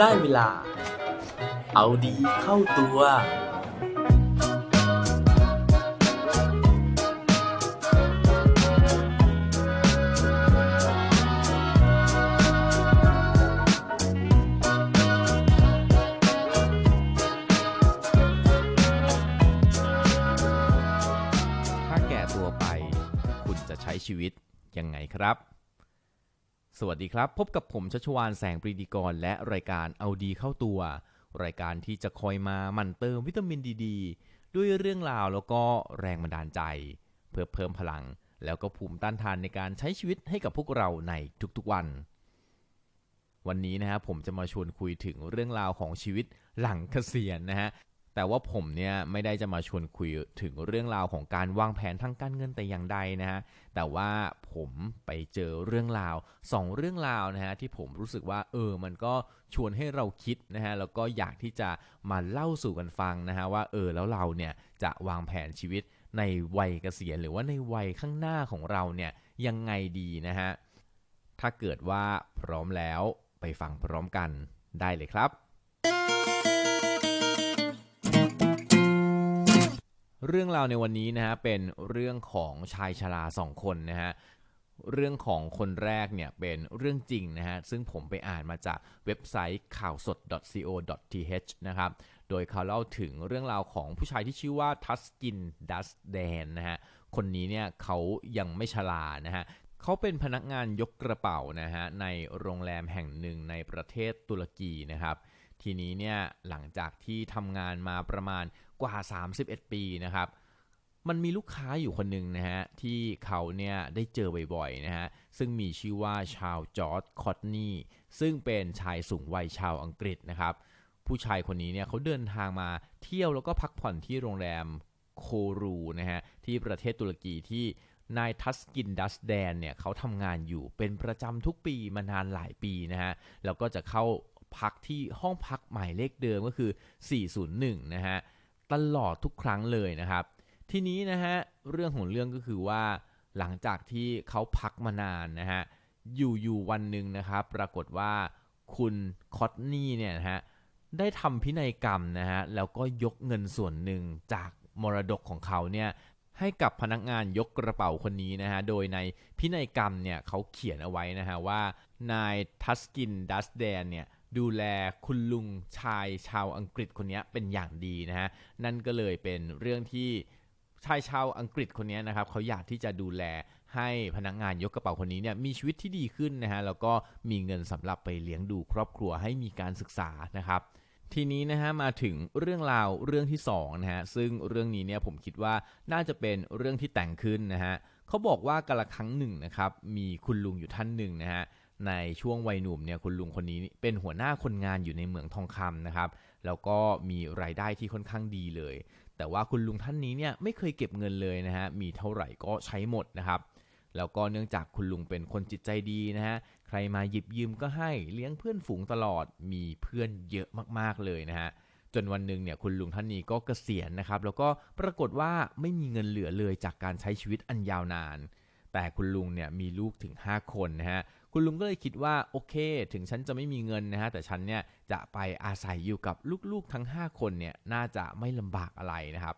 ได้เวลา เอาดีเข้าตัว ถ้าแก่ตัวไป คุณจะใช้ชีวิตยังไงครับ สวัสดีครับ พบกับผมชัชวานแสงปรีดีกร และรายการเอาดีเข้าตัว รายการที่จะคอยมาหมั่นเติมวิตามินดีดด้วยเรื่องราวแล้วก็แรงบันดาลใจ เพื่อเพิ่มพลัง แล้วก็ภูมิต้านทานในการใช้ชีวิตให้กับพวกเราในทุกๆวัน วันนี้นะครับผมจะมาชวนคุยถึงเรื่องราวของชีวิตหลังเกษียณนะฮะ แต่ว่าผมเนี่ยไม่ได้จะมาชวนคุยถึงเรื่องราวของการวางแผนทางการเงินแต่อย่างใดนะฮะ แต่ว่าผมไปเจอเรื่องราวสองเรื่องราวนะฮะที่ผมรู้สึกว่าเออมันก็ชวนให้เราคิดนะฮะแล้วก็อยากที่จะมาเล่าสู่กันฟังนะฮะว่าเออแล้วเราเนี่ยจะวางแผนชีวิตในวัยเกษียณหรือว่าในวัยข้างหน้าของเราเนี่ยยังไงดีนะฮะ ถ้าเกิดว่าพร้อมแล้วไปฟังพร้อมกันได้เลยครับ เรื่องราวในวันนี้นะฮะเป็นเรื่องของชายชราสองคนนะฮะเรื่องของคนแรกเนี่ยเป็นเรื่องจริงนะฮะซึ่งผมไปอ่านมาจากเว็บไซต์ข่าวสด .co.th นะครับโดยเขาเล่าถึงเรื่องราวของผู้ชายที่ชื่อว่าทัสกินดัสแดนนะฮะคนนี้เนี่ยเขายังไม่ชรานะฮะเขาเป็นพนักงานยกกระเป๋านะฮะในโรงแรมแห่งหนึ่งในประเทศตุรกีนะครับทีนี้เนี่ยหลังจากที่ทำงานมาประมาณ กว่า 31 ปีนะครับมันมีลูกค้าอยู่คนหนึ่งนะฮะ ที่เขาเนี่ยได้เจอบ่อยๆนะฮะ ซึ่งมีชื่อว่าชาวจอร์ดคอตนีซึ่งเป็นชายสูงวัยชาวอังกฤษนะครับ ผู้ชายคนนี้เนี่ยเขาเดินทางมาเที่ยวแล้วก็พักผ่อนที่โรงแรมโครูนะฮะ ที่ประเทศตุรกีที่นายทัสกินดัสแดนเนี่ยเขาทำงานอยู่เป็นประจำทุกปีมานานหลายปีนะฮะ แล้วก็จะเข้าพักที่ห้องพักหมายเลขเดิมก็คือ 401 นะฮะ ตลอดทุกครั้งเลยนะครับ ทีนี้นะฮะเรื่องของเรื่องก็คือว่า หลังจากที่เขาพักมานานนะฮะอยู่อยู่วันหนึ่งนะครับ ปรากฏว่าคุณคอตนี่เนี่ยนะฮะได้ทำพินัยกรรมนะฮะแล้วก็ยกเงินส่วนหนึ่งจากมรดกของเขาเนี่ยให้กับพนักงานยกกระเป๋าคนนี้นะฮะ โดยในพินัยกรรมเนี่ยเขาเขียนเอาไว้นะฮะว่า นายทัสกินดัสแดนเนี่ย ดูแลคุณลุงชายชาวอังกฤษคนนี้เป็นอย่างดีนะฮะนั่นก็เลยเป็นเรื่องที่ชายชาวอังกฤษคนนี้นะครับเขาอยากที่จะดูแลให้พนักงานยกกระเป๋าคนนี้เนี่ยมีชีวิตที่ดีขึ้นนะฮะแล้วก็มีเงินสำหรับไปเลี้ยงดูครอบครัวให้มีการศึกษานะครับ ทีนี้นะฮะมาถึงเรื่องราวเรื่องที่สองนะฮะซึ่งเรื่องนี้เนี่ยผมคิดว่าน่าจะเป็นเรื่องที่แต่งขึ้นนะฮะเขาบอกว่ากาละครั้งหนึ่งนะครับมีคุณลุงอยู่ท่านหนึ่งนะฮะ ในช่วงวัยหนุ่มเนี่ยคุณลุงคนนี้เป็นหัวหน้าคนงานอยู่ในเหมืองทองคำนะครับ แล้วก็มีรายได้ที่ค่อนข้างดีเลย แต่ว่าคุณลุงท่านนี้เนี่ยไม่เคยเก็บเงินเลยนะฮะมีเท่าไหร่ก็ใช้หมดนะครับ แล้วก็เนื่องจากคุณลุงเป็นคนจิตใจดีนะฮะใครมาหยิบยืมก็ให้เลี้ยงเพื่อนฝูงตลอดมีเพื่อนเยอะมากๆเลยนะฮะจนวันหนึ่งเนี่ยคุณลุงท่านนี้ก็เกษียณนะครับ แล้วก็ปรากฏว่าไม่มีเงินเหลือเลยจากการใช้ชีวิตอันยาวนาน แต่คุณลุงเนี่ยมีลูกถึง 5 คนนะฮะคุณลุงก็เลยคิดว่าโอเค ถึงฉันจะไม่มีเงินนะฮะแต่ฉันเนี่ยจะไปอาศัยอยู่กับลูกๆทั้ง 5 คนเนี่ยน่าจะไม่ลำบากอะไรนะครับ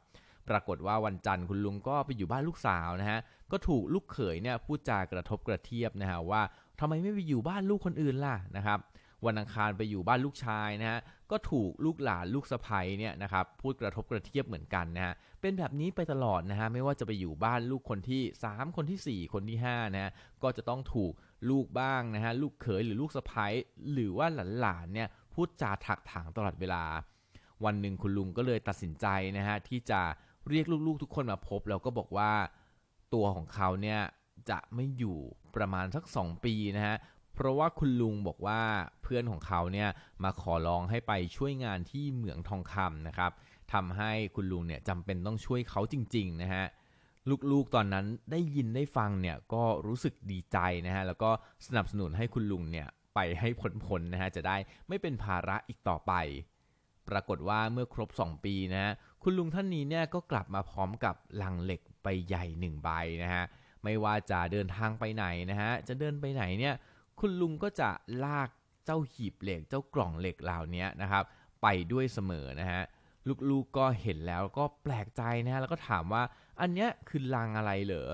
ปรากฏว่าวันจันทร์คุณลุงก็ไปอยู่บ้านลูกสาวนะฮะ ก็ถูกลูกเขยเนี่ยพูดจากระทบกระเทียบนะฮะว่าทำไมไม่ไปอยู่บ้านลูกคนอื่นล่ะนะครับ วันอังคารไปอยู่บ้านลูกชายนะฮะ ก็ถูกลูกหลานลูกสะใภ้เนี่ยนะครับพูดกระทบกระเทียบเหมือนกันนะฮะ เป็นแบบนี้ไปตลอดนะฮะไม่ว่าจะไปอยู่บ้านลูกคนที่ 3 คนทีสี่4 คนที่5นะฮะก็จะต้องถูกลูกบ้างนะฮะลูกเขยหรือลูกสะใภ้หรือว่าหลานๆเนี่ยพูดจาถักถางตลอดเวลา วันหนึ่งคุณลุงก็เลยตัดสินใจนะฮะที่จะเรียกลูกๆทุกคนมาพบแล้วก็บอกว่าตัวของเขาเนี่ยจะไม่อยู่ประมาณสัก 2 ปีนะฮะเพราะว่าคุณลุงบอกว่าเพื่อนของเขาเนี่ยมาขอร้องให้ไปช่วยงานที่เหมืองทองคำนะครับ ทำให้คุณลุงเนี่ยจำเป็นต้องช่วยเขาจริงๆนะฮะลูกๆตอนนั้นได้ยินได้ฟังเนี่ยก็รู้สึกดีใจนะฮะแล้วก็สนับสนุนให้คุณลุงเนี่ยไปให้พ้นๆนะฮะจะได้ไม่เป็นภาระอีกต่อไป ปรากฏว่าเมื่อครบ 2 ปีนะฮะคุณลุงท่านนี้เนี่ยก็กลับมาพร้อมกับลังเหล็กใบใหญ่หนึ่งใบนะฮะไม่ว่าจะเดินทางไปไหนนะฮะจะเดินไปไหนเนี่ยคุณลุงก็จะลากเจ้าหีบเหล็กเจ้ากล่องเหล็กเหล่านี้นะครับไปด้วยเสมอนะฮะ ลูกๆก็เห็นแล้วก็แปลกใจนะฮะแล้วก็ถามว่าอันเนี้ยคือลังอะไรเหรอ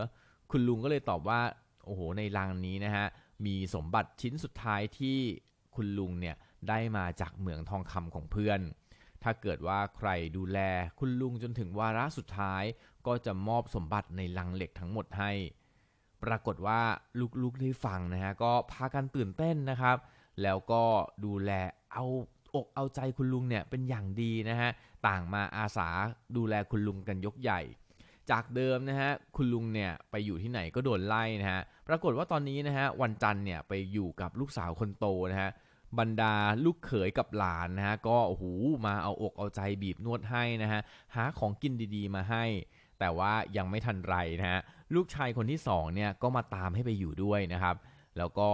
คุณลุงก็เลยตอบว่าโอ้โหในลังนี้นะฮะมีสมบัติชิ้นสุดท้ายที่คุณลุงเนี่ยได้มาจากเหมืองทองคำของเพื่อน ถ้าเกิดว่าใครดูแลคุณลุงจนถึงวาระสุดท้าย ก็จะมอบสมบัติในลังเหล็กทั้งหมดให้ ปรากฏว่าลูกๆได้ฟังนะฮะก็พากันตื่นเต้นนะครับ แล้วก็ดูแลเอาอกเอาใจคุณลุงเนี่ยเป็นอย่างดีนะฮะ ต่างมาอาสาดูแลคุณลุงกันยกใหญ่ จากเดิมนะฮะคุณลุงเนี่ยไปอยู่ที่ไหนก็โดนไล่นะฮะปรากฏว่าตอนนี้นะฮะวันจันทร์เนี่ยไปอยู่กับลูกสาวคนโตนะฮะบรรดาลูกเขยกับหลานนะฮะก็โอ้โหมาเอาอกเอาใจบีบนวดให้นะฮะหาของกินดีๆมาให้ แต่ว่ายังไม่ทันไรนะฮะลูกชายคนที่สองเนี่ยก็มาตามให้ไปอยู่ด้วยนะครับ แล้วก็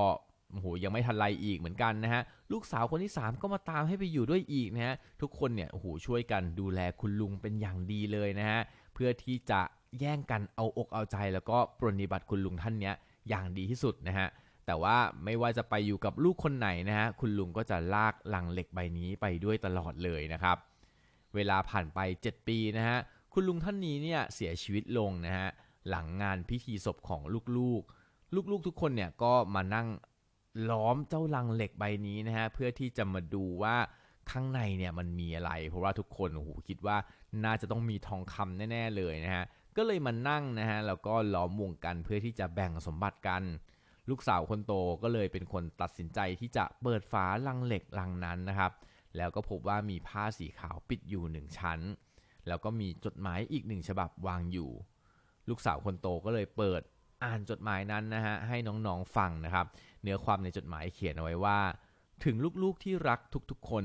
โอ้โหยังไม่ทันไรอีกเหมือนกันนะฮะลูกสาวคนที่ 3 ก็มาตามให้ไปอยู่ด้วยอีกนะฮะทุกคนเนี่ยโอ้โหช่วยกันดูแลคุณลุงเป็นอย่างดีเลยนะฮะเพื่อที่จะแย่งกันเอาอกเอาใจ แล้วก็ปรนนิบัติคุณลุงท่านเนี้ยอย่างดีที่สุดนะฮะแต่ว่าไม่ว่าจะไปอยู่กับลูกคนไหนนะฮะคุณลุงก็จะลากหลังเหล็กใบนี้ไปด้วยตลอดเลยนะครับ เวลาผ่านไป 7 ปีนะฮะคุณลุงท่านนี้เนี่ยเสียชีวิตลงนะฮะหลังงานพิธีศพของลูกๆ ลูกๆทุกคนเนี่ยก็มานั่ง ล้อมเจ้าลังเหล็กใบนี้นะฮะเพื่อที่จะมาดูว่าข้างในเนี่ยมันมีอะไร เพราะว่าทุกคนโอ้โหคิดว่าน่าจะต้องมีทองคำแน่ๆเลยนะฮะก็เลยมานั่งนะฮะแล้วก็ล้อมวงกันเพื่อที่จะแบ่งสมบัติกัน ลูกสาวคนโตก็เลยเป็นคนตัดสินใจที่จะเปิดฝาลังเหล็กลังนั้นนะครับ แล้วก็พบว่ามีผ้าสีขาวปิดอยู่หนึ่งชั้น แล้วก็มีจดหมายอีกหนึ่งฉบับวางอยู่ ลูกสาวคนโตก็เลยเปิด อ่านจดหมายนั้นนะฮะให้น้องๆฟังนะครับ เนื้อความในจดหมายเขียนเอาไว้ว่า ถึงลูกๆที่รักทุกๆ คน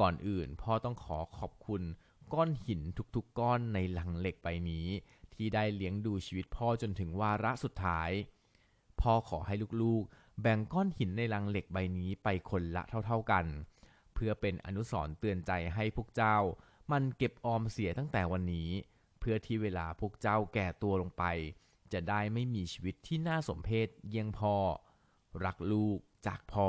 ก่อนอื่นพ่อต้องขอขอบคุณก้อนหินทุกๆ ก้อนในหลังเหล็กใบนี้ ที่ได้เลี้ยงดูชีวิตพ่อจนถึงวาระสุดท้าย พ่อขอให้ลูกๆ แบ่งก้อนหินในลังเหล็กใบนี้ไปคนละเท่า ๆกัน เพื่อเป็นอนุสรณ์เตือนใจให้พวกเจ้า มันเก็บออมเสียตั้งแต่วันนี้ เพื่อที่เวลาพวกเจ้าแก่ตัวลงไป จะได้ไม่มีชีวิตที่น่าสมเพชเยี่ยงพ่อรักลูกจากพ่อ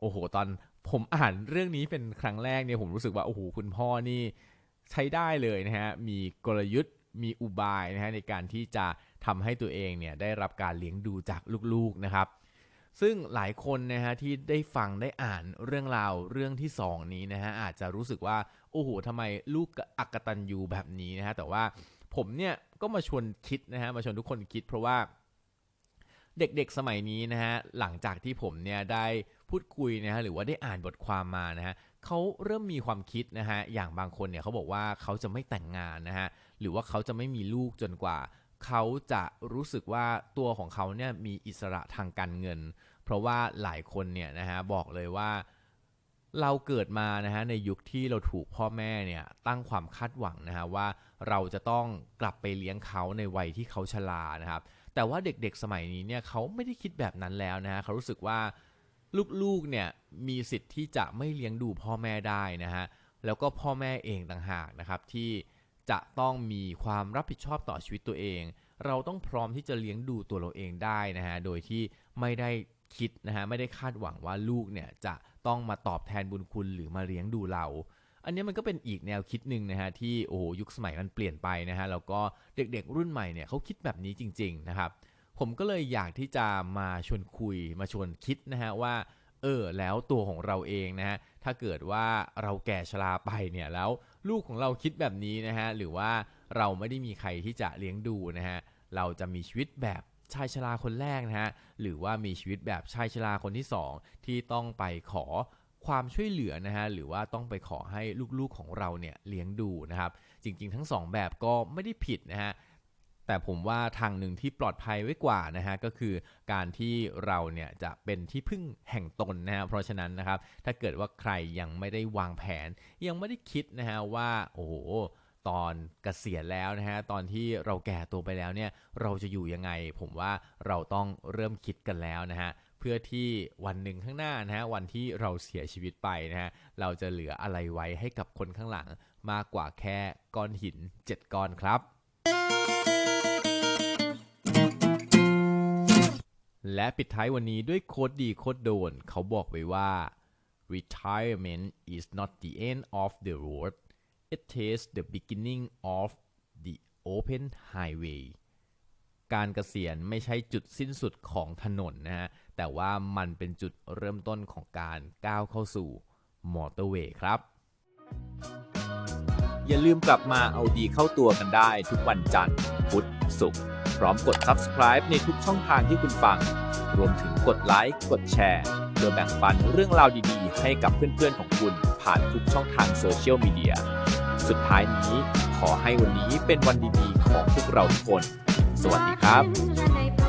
โอ้โห ตอนผมอ่านเรื่องนี้เป็นครั้งแรกเนี่ยผมรู้สึกว่าโอ้โหคุณพ่อนี่ใช้ได้เลยนะฮะมีกลยุทธ์มีอุบายนะฮะในการที่จะทำให้ตัวเองเนี่ยได้รับการเลี้ยงดูจากลูกๆนะครับ ซึ่งหลายคนนะฮะที่ได้ฟังได้อ่านเรื่องราวเรื่องที่สองนี้นะฮะอาจจะรู้สึกว่าโอ้โหทำไมลูกอักตันยูแบบนี้นะฮะแต่ว่า ผมเนี่ยก็มาชวนคิดนะฮะมาชวนทุกคนคิด เพราะว่าเด็กๆสมัยนี้นะฮะหลังจากที่ผมเนี่ยได้พูดคุยนะฮะหรือว่าได้อ่านบทความมานะฮะเขาเริ่มมีความคิดนะฮะอย่างบางคนเนี่ยเขาบอกว่าเขาจะไม่แต่งงานนะฮะหรือว่าเขาจะไม่มีลูกจนกว่า เขาจะรู้สึกว่าตัวของเขาเนี่ยมีอิสระทางการเงิน เพราะว่าหลายคนเนี่ยนะฮะบอกเลยว่า เราเกิดมานะฮะในยุคที่เราถูกพ่อแม่เนี่ยตั้งความคาดหวังนะฮะว่าเราจะต้องกลับไปเลี้ยงเขาในวัยที่เขาชรานะครับ แต่ว่าเด็กๆสมัยนี้เนี่ยเขาไม่ได้คิดแบบนั้นแล้วนะฮะเขารู้สึกว่าลูกๆเนี่ยมีสิทธิ์ที่จะไม่เลี้ยงดูพ่อแม่ได้นะฮะแล้วก็พ่อแม่เองต่างหากนะครับที่จะต้องมีความรับผิดชอบต่อชีวิตตัวเอง เราต้องพร้อมที่จะเลี้ยงดูตัวเราเองได้นะฮะโดยที่ไม่ได้คิดนะฮะไม่ได้คาดหวังว่าลูกเนี่ยจะ ต้องมาตอบแทนบุญคุณหรือมาเลี้ยงดูเรา อันนี้มันก็เป็นอีกแนวคิดหนึ่งนะฮะที่โอ้โหยุคสมัยมันเปลี่ยนไปนะฮะแล้วก็เด็กๆ รุ่นใหม่เนี่ยเขาคิดแบบนี้จริง ๆนะครับ ผมก็เลยอยากที่จะมาชวนคุยมาชวนคิดนะฮะว่าเออแล้วตัวของเราเองนะฮะถ้าเกิดว่าเราแก่ชราไปเนี่ยแล้วลูกของเราคิดแบบนี้นะฮะหรือว่าเราไม่ได้มีใครที่จะเลี้ยงดูนะฮะเราจะมีชีวิตแบบ ชายชราคนแรกนะฮะหรือว่ามีชีวิตแบบชายชราคนที่สองที่ต้องไปขอความช่วยเหลือนะฮะหรือว่าต้องไปขอให้ลูกๆของเราเนี่ยเลี้ยงดูนะครับ จริงๆ ทั้งสองแบบก็ไม่ได้ผิดนะฮะแต่ผมว่าทางหนึ่งที่ปลอดภัยไว้กว่านะฮะก็คือการที่เราเนี่ยจะเป็นที่พึ่งแห่งตนนะฮะเพราะฉะนั้นนะครับถ้าเกิดว่าใครยังไม่ได้วางแผน ยังไม่ได้คิดนะฮะว่าโอ้โห ตอนเกษียณแล้วนะฮะตอนที่เราแก่ตัวไปแล้วเนี่ยเราจะอยู่ยังไง ผมว่าเราต้องเริ่มคิดกันแล้วนะฮะเพื่อที่วันหนึ่งข้างหน้านะฮะวันที่เราเสียชีวิตไปนะฮะเราจะเหลืออะไรไว้ให้กับคนข้างหลังมากกว่าแค่ก้อนหิน 7 ก้อนครับ และปิดท้ายวันนี้ด้วยโค้ดดีโค้ดโดน เขาบอกไว้ว่า retirement is not the end of the road it is the beginning of the open highway การเกษียณไม่ใช่จุดสิ้นสุดของถนนนะฮะ แต่ว่ามันเป็นจุดเริ่มต้นของการก้าวเข้าสู่มอเตอร์เวย์ครับ อย่าลืมกลับมาเอาดีเข้าตัวกันได้ทุกวันจันทร์ พุธ ศุกร์ พร้อมกด subscribe ในทุกช่องทางที่คุณฟัง รวมถึงกดไลค์ กดแชร์ เพื่อแบ่งปันเรื่องราวดีๆ ให้กับเพื่อนๆของคุณผ่านทุกช่องทางโซเชียลมีเดีย สุดท้ายนี้ขอให้วันนี้เป็นวันดีๆ ของพวกเราทุกคน สวัสดีครับ